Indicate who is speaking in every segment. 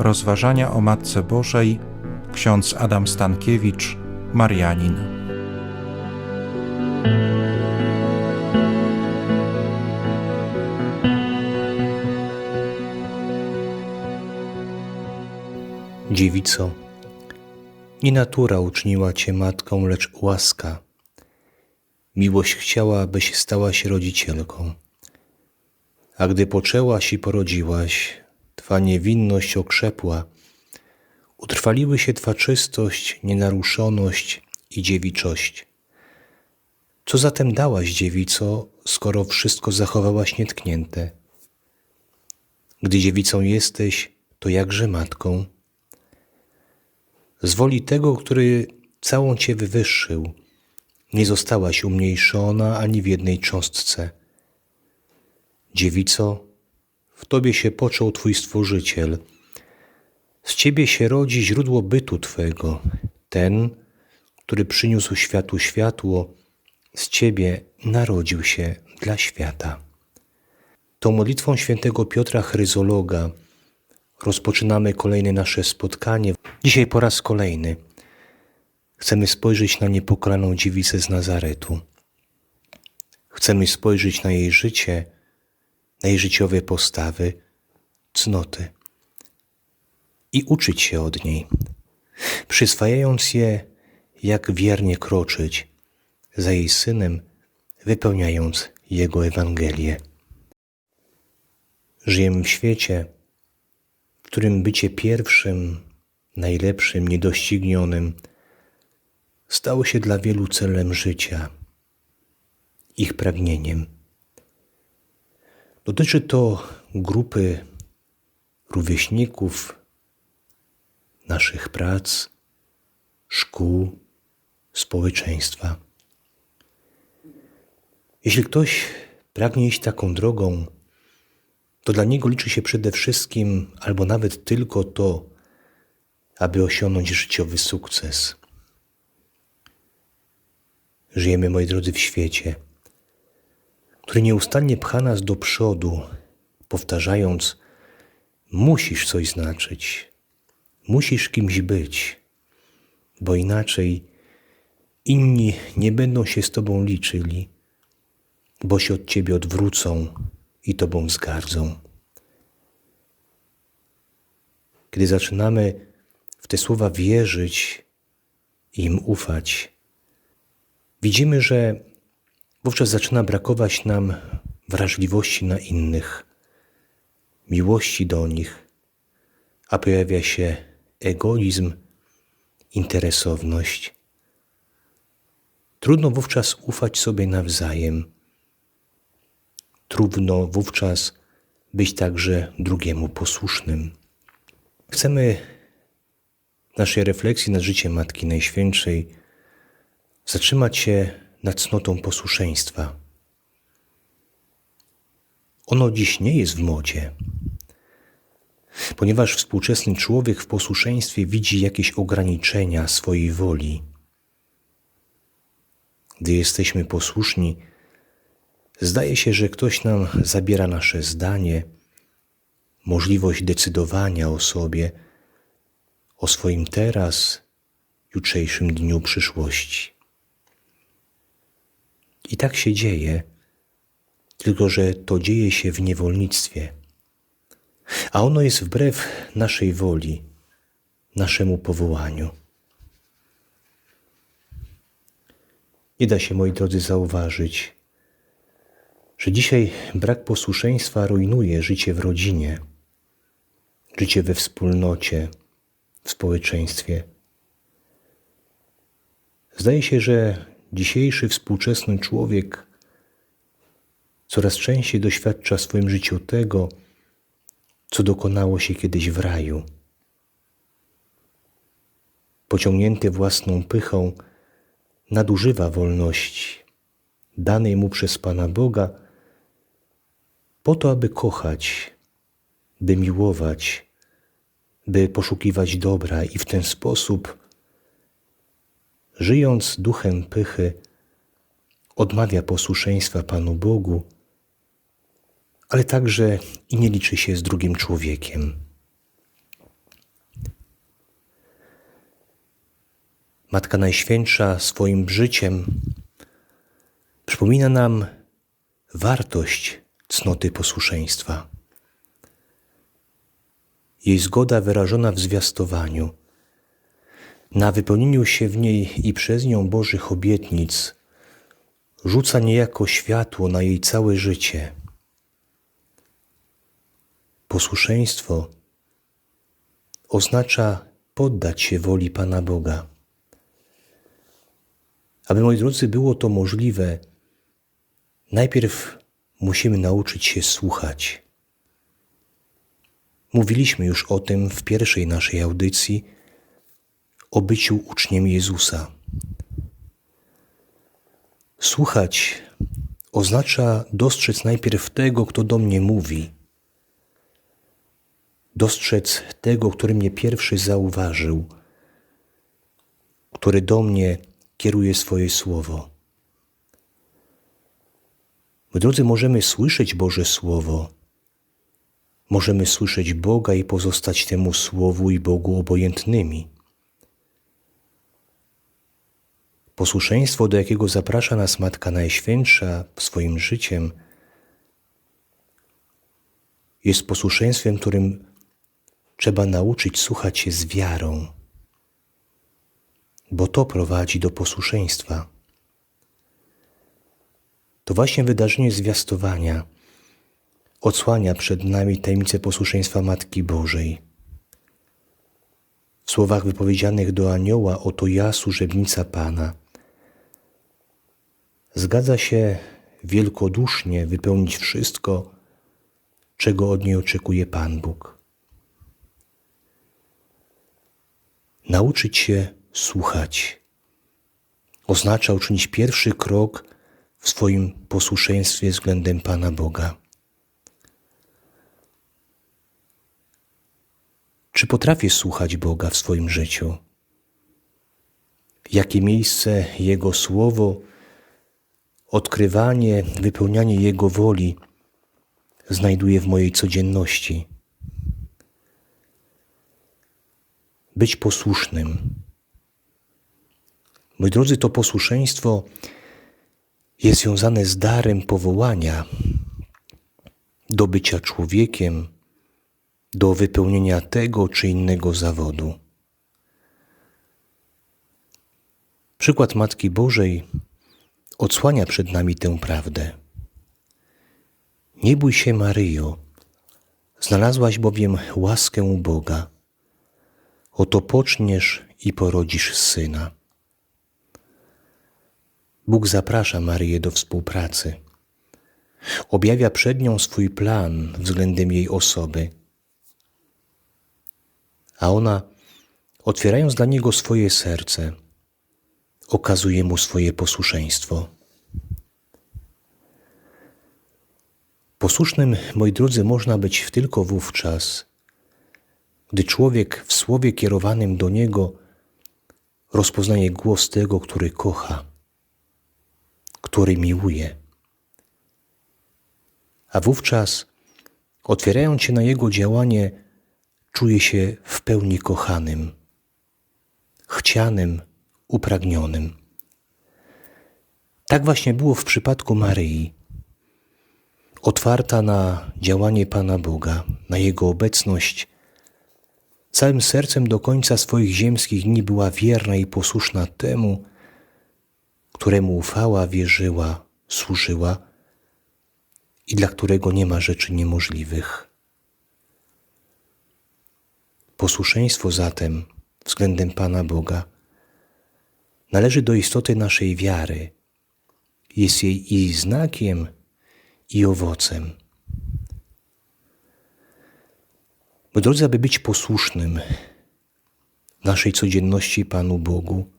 Speaker 1: Rozważania o Matce Bożej ksiądz Adam Stankiewicz, Marianin.
Speaker 2: Dziewico, nie natura uczyniła cię matką, lecz łaska. Miłość chciała, byś stała się rodzicielką. A gdy poczęłaś i porodziłaś, twa niewinność okrzepła, utrwaliły się twa czystość, nienaruszoność i dziewiczość. Co zatem dałaś, dziewico, skoro wszystko zachowałaś nietknięte? Gdy dziewicą jesteś, to jakże matką? Z woli tego, który całą cię wywyższył, nie zostałaś umniejszona ani w jednej cząstce. Dziewico, w tobie się począł twój stworzyciel. Z ciebie się rodzi źródło bytu twego, ten, który przyniósł światu światło, z ciebie narodził się dla świata. Tą modlitwą świętego Piotra Chryzologa rozpoczynamy kolejne nasze spotkanie. Dzisiaj po raz kolejny chcemy spojrzeć na niepokalaną dziewicę z Nazaretu. Chcemy spojrzeć na jej życie, na jej życiowe postawy, cnoty i uczyć się od niej, przyswajając je, jak wiernie kroczyć za jej synem, wypełniając jego Ewangelię. Żyjemy w świecie, w którym bycie pierwszym, najlepszym, niedoścignionym stało się dla wielu celem życia, ich pragnieniem. Dotyczy to grupy rówieśników, naszych prac, szkół, społeczeństwa. Jeśli ktoś pragnie iść taką drogą, to dla niego liczy się przede wszystkim, albo nawet tylko to, aby osiągnąć życiowy sukces. Żyjemy, moi drodzy, w świecie, który nieustannie pcha nas do przodu, powtarzając: Musisz coś znaczyć, musisz kimś być, bo inaczej inni nie będą się z Tobą liczyli, bo się od Ciebie odwrócą i Tobą wzgardzą. Kiedy zaczynamy w te słowa wierzyć i im ufać, widzimy, że wówczas zaczyna brakować nam wrażliwości na innych, miłości do nich, a pojawia się egoizm, interesowność. Trudno wówczas ufać sobie nawzajem trudno wówczas być także drugiemu posłusznym. Chcemy naszej refleksji nad życiem Matki Najświętszej zatrzymać się nad cnotą posłuszeństwa. Ono dziś nie jest w modzie, ponieważ współczesny człowiek w posłuszeństwie widzi jakieś ograniczenia swojej woli. Gdy jesteśmy posłuszni, Zdaje się, że ktoś nam zabiera nasze zdanie, możliwość decydowania o sobie, o swoim teraz, jutrzejszym dniu przyszłości. I tak się dzieje, tylko że to dzieje się w niewolnictwie, a ono jest wbrew naszej woli, naszemu powołaniu. Nie da się, moi drodzy, zauważyć, że dzisiaj brak posłuszeństwa rujnuje życie w rodzinie, życie we wspólnocie, w społeczeństwie. Zdaje się, że dzisiejszy współczesny człowiek coraz częściej doświadcza w swoim życiu tego, co dokonało się kiedyś w raju. Pociągnięty własną pychą, nadużywa wolności danej mu przez Pana Boga po to, aby kochać, by miłować, by poszukiwać dobra i w ten sposób, żyjąc duchem pychy, odmawia posłuszeństwa Panu Bogu, ale także i nie liczy się z drugim człowiekiem. Matka Najświętsza swoim życiem przypomina nam wartość cnoty posłuszeństwa. Jej zgoda wyrażona w zwiastowaniu – na wypełnieniu się w niej i przez nią Bożych obietnic, rzuca niejako światło na jej całe życie. Posłuszeństwo oznacza poddać się woli Pana Boga. Aby, moi drodzy, było to możliwe, najpierw musimy nauczyć się słuchać. Mówiliśmy już o tym w pierwszej naszej audycji o byciu uczniem Jezusa. Słuchać oznacza dostrzec najpierw tego, kto do mnie mówi, dostrzec tego, który mnie pierwszy zauważył, który do mnie kieruje swoje słowo. My, drodzy, możemy słyszeć Boże Słowo, możemy słyszeć Boga i pozostać temu Słowu i Bogu obojętnymi. Posłuszeństwo, do jakiego zaprasza nas Matka Najświętsza swoim życiem, jest posłuszeństwem, którym trzeba nauczyć słuchać się z wiarą, bo to prowadzi do posłuszeństwa. To właśnie wydarzenie zwiastowania odsłania przed nami tajemnicę posłuszeństwa Matki Bożej. W słowach wypowiedzianych do anioła, oto ja, służebnica Pana, zgadza się wielkodusznie wypełnić wszystko, czego od niej oczekuje Pan Bóg. Nauczyć się słuchać oznacza uczynić pierwszy krok w swoim posłuszeństwie względem Pana Boga. Czy potrafię słuchać Boga w swoim życiu? Jakie miejsce Jego słowo, odkrywanie, wypełnianie Jego woli znajduje w mojej codzienności? Być posłusznym. Moi drodzy, to posłuszeństwo jest związane z darem powołania do bycia człowiekiem, do wypełnienia tego czy innego zawodu. Przykład Matki Bożej odsłania przed nami tę prawdę. Nie bój się, Maryjo, znalazłaś bowiem łaskę u Boga. Oto poczniesz i porodzisz syna. Bóg zaprasza Maryję do współpracy. Objawia przed nią swój plan względem jej osoby. A ona, otwierając dla niego swoje serce, okazuje mu swoje posłuszeństwo. Posłusznym, moi drodzy, można być tylko wówczas, gdy człowiek w słowie kierowanym do niego rozpoznaje głos tego, który kocha który miłuje. A wówczas, otwierając się na Jego działanie, czuje się w pełni kochanym, chcianym, upragnionym. Tak właśnie było w przypadku Maryi. Otwarta na działanie Pana Boga, na Jego obecność, całym sercem do końca swoich ziemskich dni była wierna i posłuszna temu, któremu ufała, wierzyła, służyła i dla którego nie ma rzeczy niemożliwych. Posłuszeństwo zatem względem Pana Boga należy do istoty naszej wiary, jest jej i znakiem, i owocem. Bo drodzy, aby być posłusznym naszej codzienności Panu Bogu,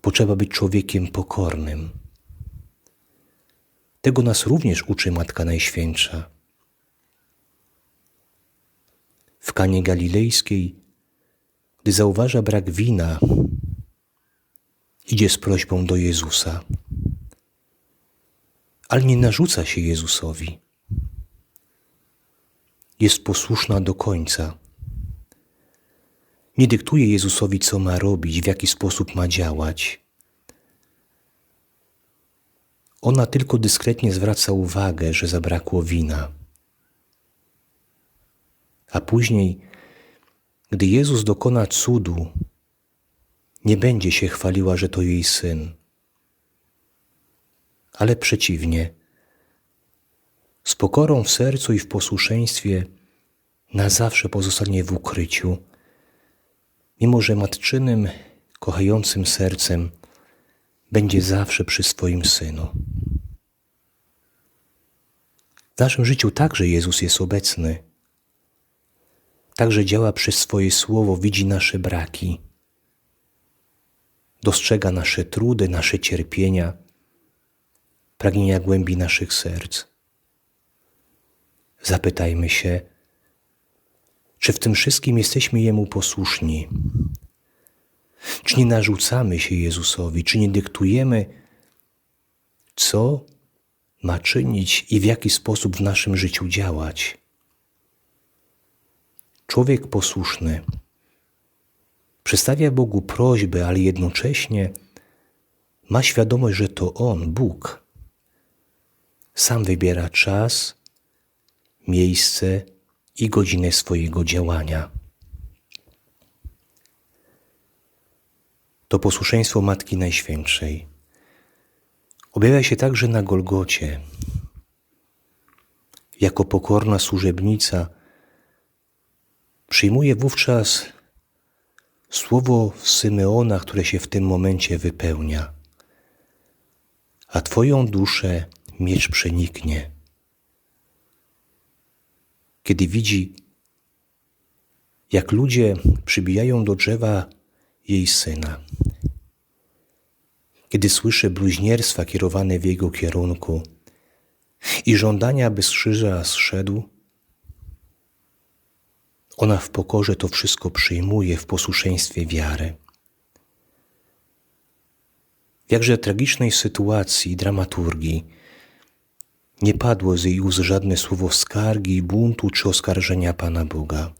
Speaker 2: potrzeba być człowiekiem pokornym. Tego nas również uczy Matka Najświętsza. W Kanie Galilejskiej, gdy zauważa brak wina, idzie z prośbą do Jezusa, ale nie narzuca się Jezusowi. Jest posłuszna do końca. nie dyktuje Jezusowi, co ma robić, w jaki sposób ma działać. Ona tylko dyskretnie zwraca uwagę, że zabrakło wina. A później, gdy Jezus dokona cudu, nie będzie się chwaliła, że to jej syn, ale przeciwnie, z pokorą w sercu i w posłuszeństwie na zawsze pozostanie w ukryciu, mimo że matczynym, kochającym sercem będzie zawsze przy swoim synu. W naszym życiu także Jezus jest obecny. Także działa przez swoje słowo, widzi nasze braki, dostrzega nasze trudy, nasze cierpienia, pragnienia głębi naszych serc. Zapytajmy się, czy w tym wszystkim jesteśmy Jemu posłuszni? Czy nie narzucamy się Jezusowi? Czy nie dyktujemy, co ma czynić i w jaki sposób w naszym życiu działać? Człowiek posłuszny przedstawia Bogu prośbę, ale jednocześnie ma świadomość, że to On, Bóg, sam wybiera czas, miejsce i godzinę swojego działania. To posłuszeństwo Matki Najświętszej objawia się także na Golgocie. Jako pokorna służebnica przyjmuje wówczas słowo Symeona, które się w tym momencie wypełnia. A Twoją duszę miecz przeniknie. Kiedy widzi, jak ludzie przybijają do drzewa jej syna, kiedy słyszy bluźnierstwa kierowane w jego kierunku i żądania, by z krzyża zszedł, ona w pokorze to wszystko przyjmuje w posłuszeństwie wiary. W jakże tragicznej sytuacji dramaturgii nie padło z jej ust żadne słowo skargi, buntu czy oskarżenia Pana Boga.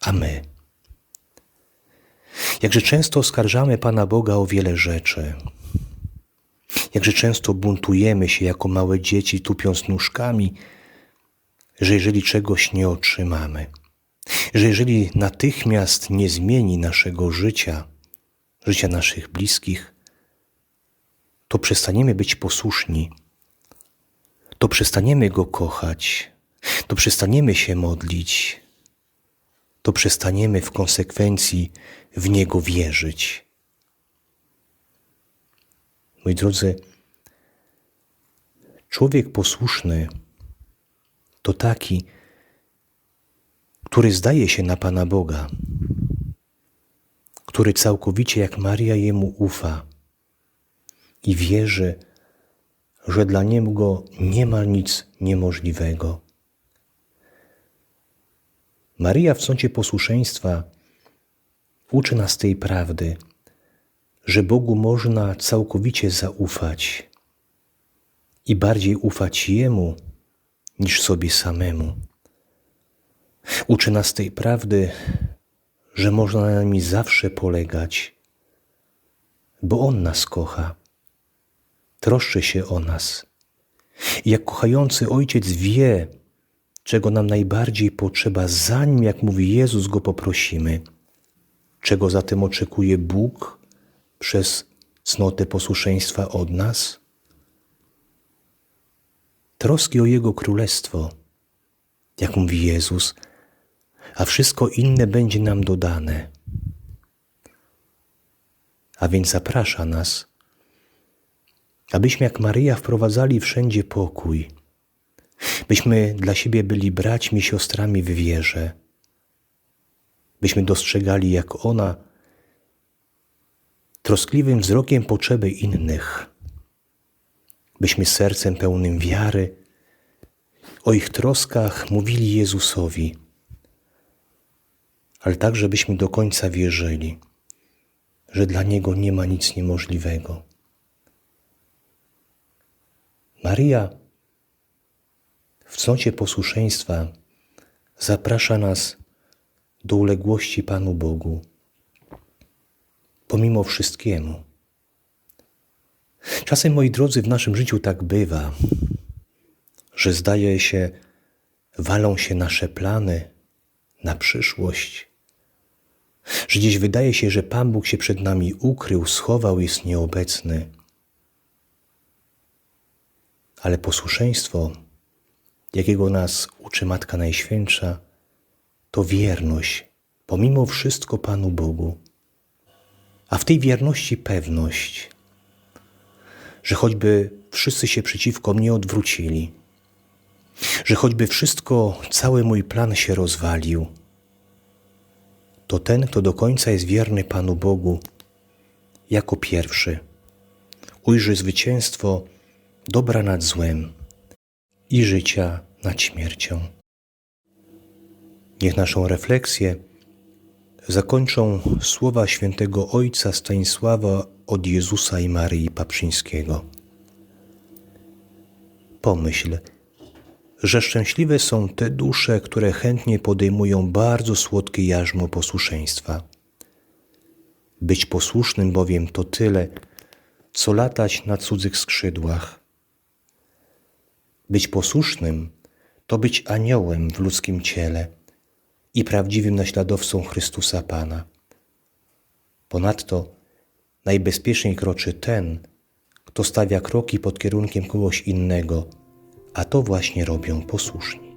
Speaker 2: A my? Jakże często oskarżamy Pana Boga o wiele rzeczy. Jakże często buntujemy się jako małe dzieci, tupiąc nóżkami, że jeżeli czegoś nie otrzymamy, że jeżeli natychmiast nie zmieni naszego życia, życia naszych bliskich, to przestaniemy być posłuszni, to przestaniemy Go kochać, to przestaniemy się modlić, to przestaniemy w konsekwencji w Niego wierzyć. Moi drodzy, człowiek posłuszny to taki, który zdaje się na Pana Boga, który całkowicie jak Maria Jemu ufa i wierzy, że dla Niego nie ma nic niemożliwego. Maria w sądzie posłuszeństwa uczy nas tej prawdy, że Bogu można całkowicie zaufać i bardziej ufać Jemu niż sobie samemu. Uczy nas tej prawdy, że można na nim zawsze polegać, bo On nas kocha, troszczy się o nas. I jak kochający ojciec wie, czego nam najbardziej potrzeba, zanim, jak mówi Jezus, go poprosimy, czego zatem oczekuje Bóg przez cnotę posłuszeństwa od nas? Troski o Jego królestwo, jak mówi Jezus, a wszystko inne będzie nam dodane. A więc zaprasza nas, abyśmy jak Maryja wprowadzali wszędzie pokój, byśmy dla siebie byli braćmi, siostrami w wierze, byśmy dostrzegali, jak ona troskliwym wzrokiem potrzeby innych, byśmy sercem pełnym wiary o ich troskach mówili Jezusowi, ale tak, żebyśmy do końca wierzyli, że dla Niego nie ma nic niemożliwego. Maria w cnocie posłuszeństwa zaprasza nas do uległości Panu Bogu. Pomimo wszystkiemu. Czasem, moi drodzy, w naszym życiu tak bywa, że zdaje się, walą się nasze plany na przyszłość, że gdzieś wydaje się, że Pan Bóg się przed nami ukrył, schował, jest nieobecny. Ale posłuszeństwo, jakiego nas uczy Matka Najświętsza, to wierność, pomimo wszystko Panu Bogu. A w tej wierności pewność, że choćby wszyscy się przeciwko mnie odwrócili, że choćby wszystko, cały mój plan się rozwalił, to ten, kto do końca jest wierny Panu Bogu, jako pierwszy ujrzy zwycięstwo dobra nad złem i życia nad śmiercią. Niech naszą refleksję zakończą słowa świętego Ojca Stanisława od Jezusa i Maryi Paprzyńskiego. Pomyśl, że szczęśliwe są te dusze, które chętnie podejmują bardzo słodkie jarzmo posłuszeństwa. Być posłusznym bowiem to tyle, co latać na cudzych skrzydłach. Być posłusznym to być aniołem w ludzkim ciele i prawdziwym naśladowcą Chrystusa Pana. Ponadto najbezpieczniej kroczy ten, kto stawia kroki pod kierunkiem kogoś innego, a to właśnie robią posłuszni.